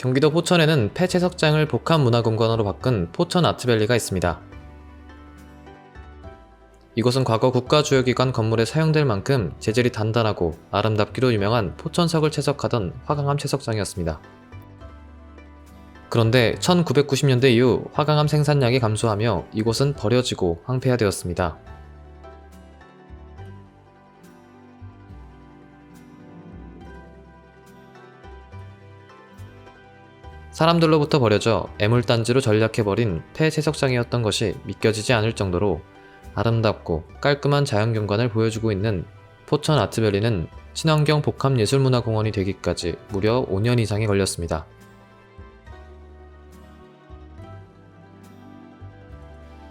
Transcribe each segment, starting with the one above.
경기도 포천에는 폐채석장을 복합문화공간으로 바꾼 포천 아트밸리가 있습니다. 이곳은 과거 국가주요기관 건물에 사용될 만큼 재질이 단단하고 아름답기로 유명한 포천석을 채석하던 화강암 채석장이었습니다. 그런데 1990년대 이후 화강암 생산량이 감소하며 이곳은 버려지고 황폐화되었습니다. 사람들로부터 버려져 애물단지로 전락해버린 폐채석장이었던 것이 믿겨지지 않을 정도로 아름답고 깔끔한 자연경관을 보여주고 있는 포천 아트밸리는 친환경 복합예술문화공원이 되기까지 무려 5년 이상이 걸렸습니다.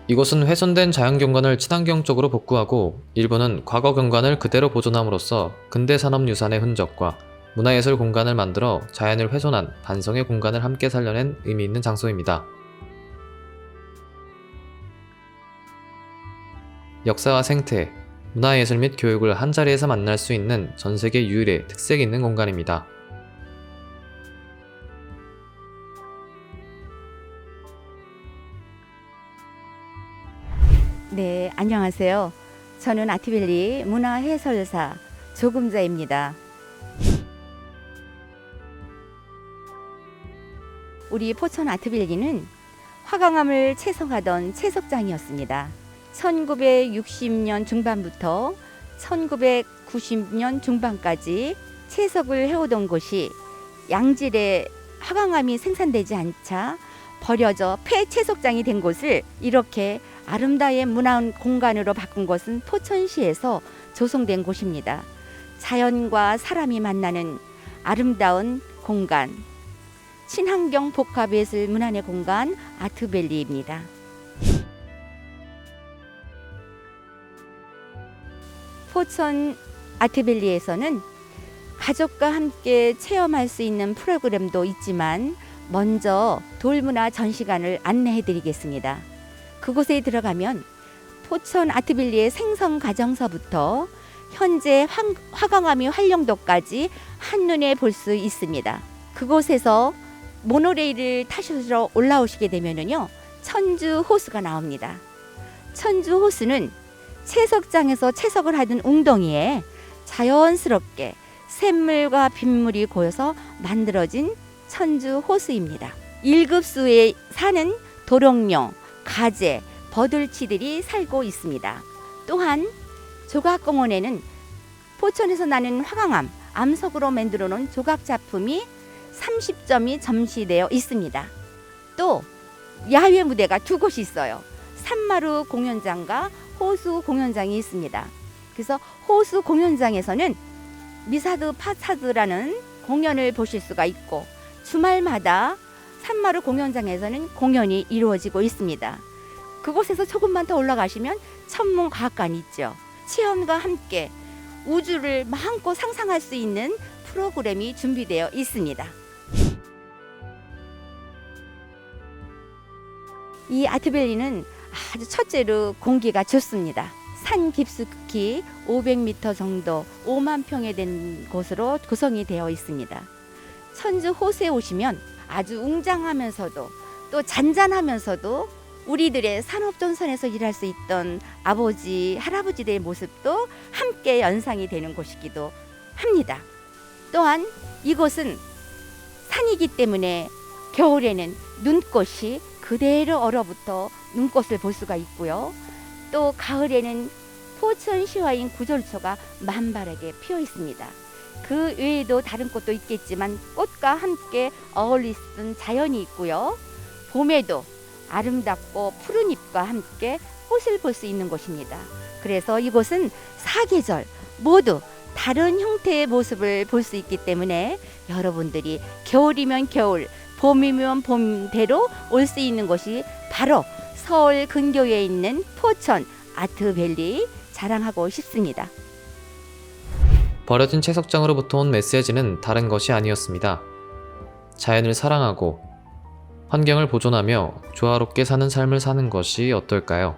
이곳은 훼손된 자연경관을 친환경 쪽으로 복구하고 일부는 과거 경관을 그대로 보존함으로써 근대 산업 유산의 흔적과 문화예술 공간을 만들어 자연을 훼손한 반성의 공간을 함께 살려낸 의미 있는 장소입니다. 역사와 생태, 문화예술 및 교육을 한자리에서 만날 수 있는 전 세계 유일의 특색 있는 공간입니다. 네, 안녕하세요. 저는 아티밸리 문화해설사 조금자입니다. 우리 포천 아트밸리는 화강암을 채석하던 채석장이었습니다. 1960년 중반부터 1990년 중반까지 채석을 해오던 곳이 양질의 화강암이 생산되지 않자 버려져 폐채석장이 된 곳을 이렇게 아름다운 문화 공간으로 바꾼 것은 포천시에서 조성된 곳입니다. 자연과 사람이 만나는 아름다운 공간, 친환경 복합 예술 문화의 공간 아트밸리입니다. 포천 아트밸리에서는 가족과 함께 체험할 수 있는 프로그램도 있지만 먼저 돌문화 전시관을 안내해 드리겠습니다. 그곳에 들어가면 포천 아트빌리의 생성 과정서부터 현재 황, 화강암이 활용도까지 한눈에 볼 수 있습니다. 그곳에서 모노레일을 타셔서 올라오시게 되면은요 천주 호수가 나옵니다. 천주 호수는 채석장에서 채석을 하던 웅덩이에 자연스럽게 샘물과 빗물이 고여서 만들어진 천주 호수입니다. 1급수에 사는 도롱뇽, 가재, 버들치들이 살고 있습니다. 또한 조각공원에는 포천에서 나는 화강암, 암석으로 만들어 놓은 조각 작품이 30점이 점시되어 있습니다. 또 야외 무대가 두 곳이 있어요. 산마루 공연장과 호수 공연장이 있습니다. 그래서 호수 공연장에서는 미사드 파사드라는 공연을 보실 수가 있고 주말마다 산마루 공연장에서는 공연이 이루어지고 있습니다. 그곳에서 조금만 더 올라가시면 천문과학관이 있죠. 체험과 함께 우주를 마음껏 상상할 수 있는 프로그램이 준비되어 있습니다. 이 아트밸리는 아주 첫째로 공기가 좋습니다. 산 깊숙이 500m 정도 5만 평에 된 곳으로 구성이 되어 있습니다. 천주 호수에 오시면 아주 웅장하면서도 또 잔잔하면서도 우리들의 산업전선에서 일할 수 있던 아버지, 할아버지들의 모습도 함께 연상이 되는 곳이기도 합니다. 또한 이곳은 산이기 때문에 겨울에는 눈꽃이 그대로 얼어붙어 눈꽃을 볼 수가 있고요. 또 가을에는 포천 시화인 구절초가 만발하게 피어 있습니다. 그 외에도 다른 꽃도 있겠지만 꽃과 함께 어울릴 수 있는 자연이 있고요. 봄에도 아름답고 푸른 잎과 함께 꽃을 볼 수 있는 곳입니다. 그래서 이곳은 사계절 모두 다른 형태의 모습을 볼 수 있기 때문에 여러분들이 겨울이면 겨울, 봄이면 봄대로 올 수 있는 곳이 바로 서울 근교에 있는 포천 아트밸리 자랑하고 싶습니다. 버려진 채석장으로부터 온 메시지는 다른 것이 아니었습니다. 자연을 사랑하고 환경을 보존하며 조화롭게 사는 삶을 사는 것이 어떨까요?